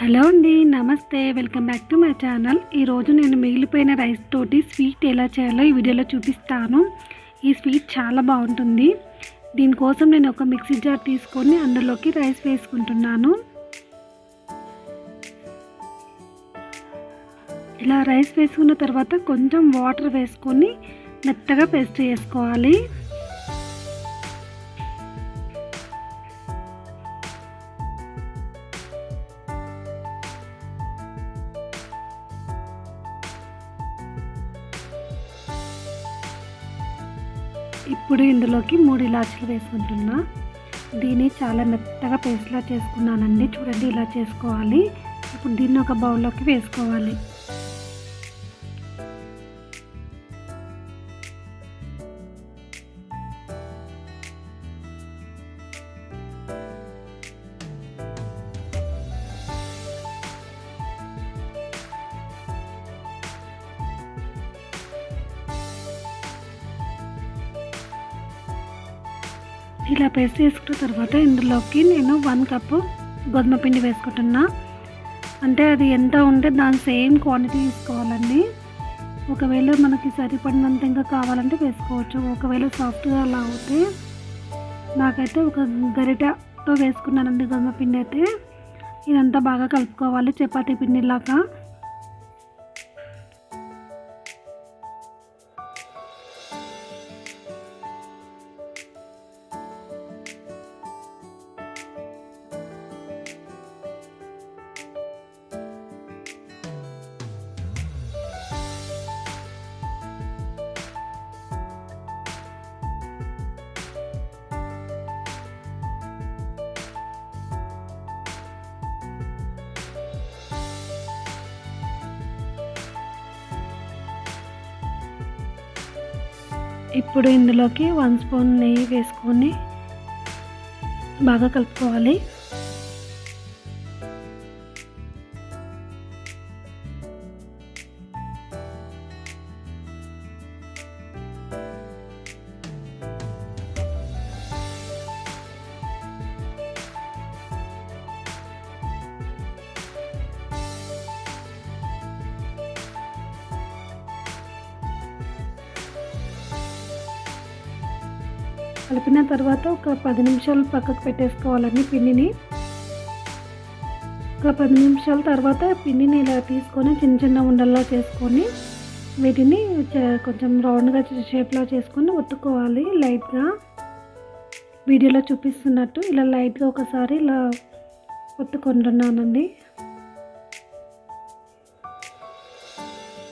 Hello అండి నమస్తే. Welcome back to my channel. ఈరోజు నేను మిగిలిపోయిన రైస్ తోటి స్వీట్ ఎలా చేయాలో ఈ వీడియోలో చూపిస్తాను. ఈ స్వీట్ చాలా బాగుంటుంది. దీనికోసం నేను ఒక మిక్సీ జార్ తీసుకొని అందులోకి రైస్ వేసుకుంటున్నాను. ఇలా రైస్ వేసుకున్న తర్వాత కొంచెం వాటర్ వేసుకొని మెత్తగా పేస్ట్ చేసుకోవాలి. ఇప్పుడు ఇందులోకి మూడు ఇలాచీలు వేసుకుంటున్నా. దీన్ని చాలా మెత్తగా పేస్ట్లా చేసుకున్నానండి. చూడండి ఇలా చేసుకోవాలి. ఇప్పుడు దీన్ని ఒక బౌల్లోకి వేసుకోవాలి. ఇలా పేస్ట్ చేసుకున్న తర్వాత ఇందులోకి నేను వన్ కప్పు గోధుమ పిండి వేసుకుంటున్నా. అంటే అది ఎంత ఉంటే దాని సేమ్ క్వాంటిటీ తీసుకోవాలండి. ఒకవేళ మనకి సరిపడినంత ఇంకా కావాలంటే వేసుకోవచ్చు. ఒకవేళ సాఫ్ట్గా అలా అవుతే నాకైతే ఒక గరిటతో వేసుకున్నానండి గోధుమ పిండి అయితే. ఇదంతా బాగా కలుపుకోవాలి చపాతీ పిండిలాగా. ఇప్పుడు ఇందులోకి వన్ స్పూన్ నెయ్యి వేసుకొని బాగా కలుపుకోవాలి. కలిపిన తర్వాత ఒక పది నిమిషాలు పక్కకు పెట్టేసుకోవాలండి పిండిని. ఒక పది నిమిషాల తర్వాత పిండిని ఇలా తీసుకొని చిన్న చిన్న ఉండల్లా చేసుకొని వీటిని కొంచెం రౌండ్గా షేప్లో చేసుకొని ఒత్తుకోవాలి లైట్గా. వీడియోలో చూపిస్తున్నట్టు ఇలా లైట్గా ఒకసారి ఇలా ఒత్తుకుంటున్నానండి.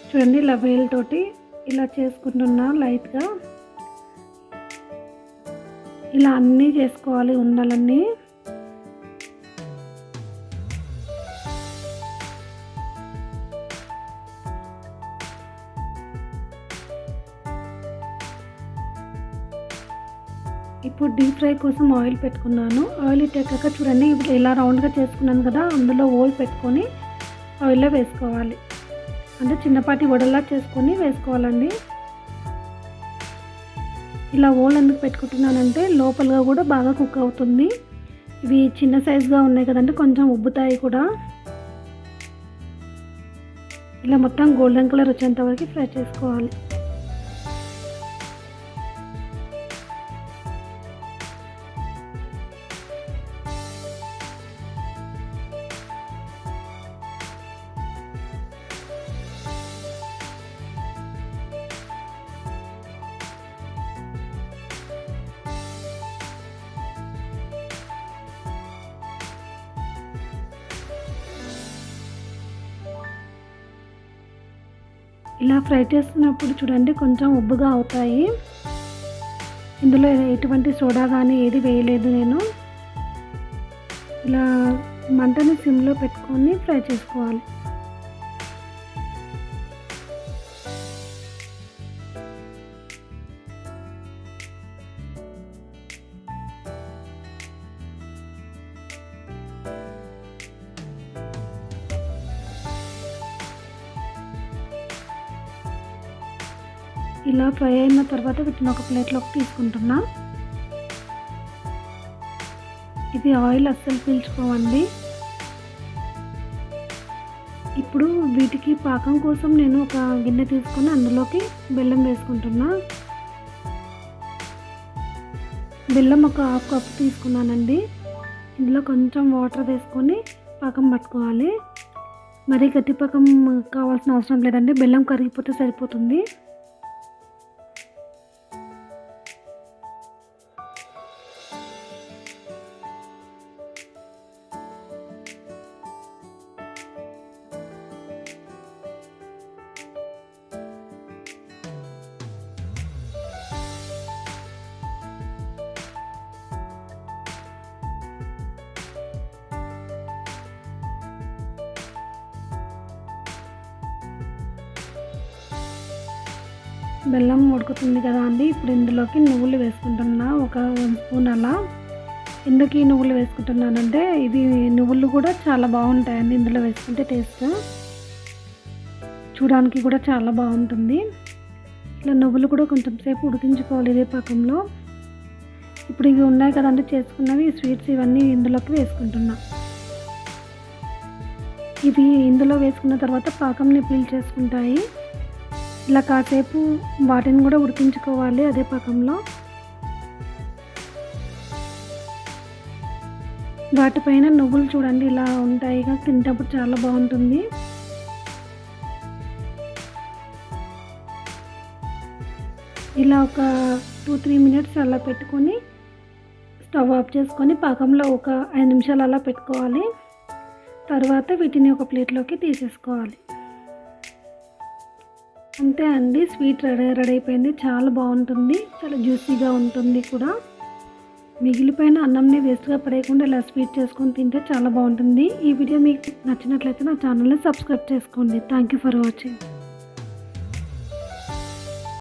చూడండి ఇలా వేలతోటి ఇలా చేసుకుంటున్నా లైట్గా. ఇలా అన్నీ చేసుకోవాలి ఉండాలన్నీ. ఇప్పుడు డీప్ ఫ్రై కోసం ఆయిల్ పెట్టుకున్నాను. ఆయిల్ ఎక్కాక చూడండి ఇప్పుడు ఇలా రౌండ్గా చేసుకున్నాను కదా అందులో ఓల్ పెట్టుకొని ఆయిల్లో వేసుకోవాలి. అంటే చిన్నపాటి వడలా చేసుకొని వేసుకోవాలండి. ఇలా ఓల్ ఎందుకు పెట్టుకుంటున్నానంటే లోపలగా కూడా బాగా కుక్ అవుతుంది. ఇవి చిన్న సైజుగా ఉన్నాయి కదంటే కొంచెం ఉబ్బుతాయి కూడా. ఇలా మొత్తం గోల్డెన్ కలర్ వచ్చేంత వరకు ఫ్రై చేసుకోవాలి. ఇలా ఫ్రై చేస్తున్నప్పుడు చూడండి కొంచెం ఉబ్బుగా అవుతాయి. ఇందులో ఎటువంటి సోడా కానీ ఏది వేయలేదు నేను. ఇలా మంటని సిమ్లో పెట్టుకొని ఫ్రై చేసుకోవాలి. ఇలా ఫ్రై అయిన తర్వాత వీటిని ఒక ప్లేట్లోకి తీసుకుంటున్నా. ఇది ఆయిల్ అస్సలు పీల్చుకోవండి. ఇప్పుడు వీటికి పాకం కోసం నేను ఒక గిన్నె తీసుకొని అందులోకి బెల్లం వేసుకుంటున్నా. బెల్లం ఒక హాఫ్ కప్ తీసుకున్నానండి. ఇందులో కొంచెం వాటర్ వేసుకొని పాకం పట్టుకోవాలి. మరీ గట్టి పాకం కావాల్సిన అవసరం లేదండి. బెల్లం కరిగిపోతే సరిపోతుంది. బెల్లం ఉడుకుతుంది కదా అండి. ఇప్పుడు ఇందులోకి నువ్వులు వేసుకుంటున్నా ఒక వన్ స్పూన్ అలా. ఎందుకు ఈ నువ్వులు వేసుకుంటున్నానంటే ఇది నువ్వులు కూడా చాలా బాగుంటాయండి ఇందులో వేసుకుంటే టేస్ట్. చూడడానికి కూడా చాలా బాగుంటుంది. ఇట్లా నువ్వులు కూడా కొంచెం సేపు ఉడికించుకోవాలి ఇదే పాకంలో. ఇప్పుడు ఇవి ఉన్నాయి కదండి చేసుకున్నవి స్వీట్స్ ఇవన్నీ ఇందులోకి వేసుకుంటున్నా. ఇవి ఇందులో వేసుకున్న తర్వాత పాకంని పీల్చేసుకుంటాయి ఇలా కాసేపు వాటిని కూడా ఉడికించుకోవాలి అదే పాకంలో. వాటిపైన నువ్వులు చూడండి ఇలా ఉంటాయి. తింటప్పుడు చాలా బాగుంటుంది. ఇలా ఒక టూ త్రీ మినిట్స్ అలా పెట్టుకొని స్టవ్ ఆఫ్ చేసుకొని పాకంలో ఒక ఐదు నిమిషాలు అలా పెట్టుకోవాలి. తర్వాత వీటిని ఒక ప్లేట్లోకి తీసేసుకోవాలి. అంతే అండి స్వీట్ రెడీ రెడీ అయిపోయింది చాలా బాగుంటుంది. చాలా జ్యూసీగా ఉంటుంది కూడా. మిగిలిపోయిన అన్నంని వేస్ట్గా పడేయకుండా ఇలా స్వీట్ చేసుకొని తింటే చాలా బాగుంటుంది. ఈ వీడియో మీకు నచ్చినట్లయితే నా ఛానల్ని సబ్స్క్రైబ్ చేసుకోండి. Thank you for watching.